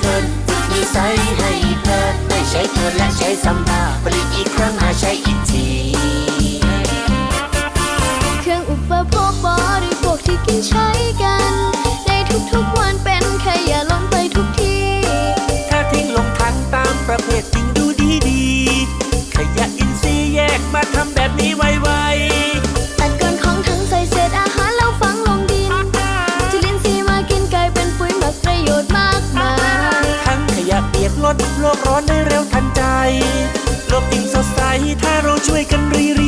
เพลินฝึกนิสัยให้เพลินไม่ใช้เพลินและใช้สัมมาผลิตอีกครั้งมาใช้อีกที เครื่องอุปโภคบริโภคที่กินใช้กัน ในทุกๆวันเป็นขยะลงไปทุกทีถ้าทิ้งลงถังตามประเภทจริงดูดีๆขยะอินทรีย์แยกมาทำ ดโลกร้อนได้เร็วทันใจ โลกยิ่งสดใสถ้าเราช่วยกันรี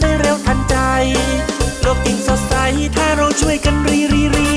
ได้เร็วทันใจ โลกจริงสดใส ถ้าเราช่วยกันรีรีรี